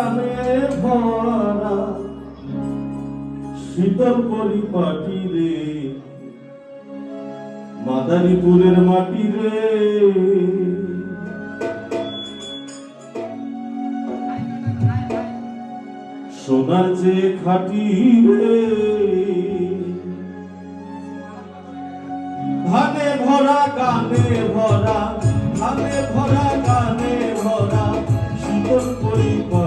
গানে ভরা, শীতল পরিপাটি রে, মাদারীপুরের মাটি রে। সোনার যে খাটি রে, ধানে ভরা গানে ভরা, ধানে ভরা গানে ভরা, শীতল পরিপাটি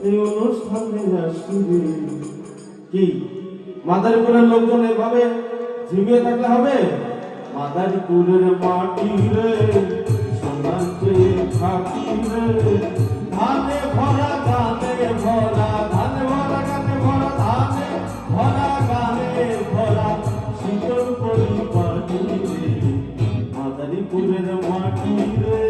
এই অনুষ- এই অনুষ্ঠানে আসিবে। কি? মাদারীপুরের লোকজন এভাবে ঝিমিয়ে হবে? মাদারীপুরের মাটি রে থাকি রে। ধানে ভরা গানে ভরা, ধানে ভরা গানে ভরা, ধানে ভরা গানে ভরা। শীতল রে মাদারীপুরের মাটি রে।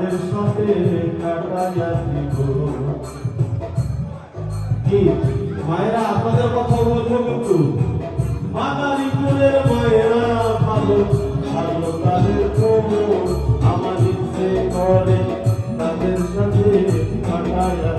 তাদের সাথে কাটাইয়া দিব। কি, মায়েরা আপনাদের কথা বলব কিন্তু? মাদারীপুরের মায়েরা ভালো ভালো তাদের মন আমার ইচ্ছে করে, তাদের সাথে কাটাইয়া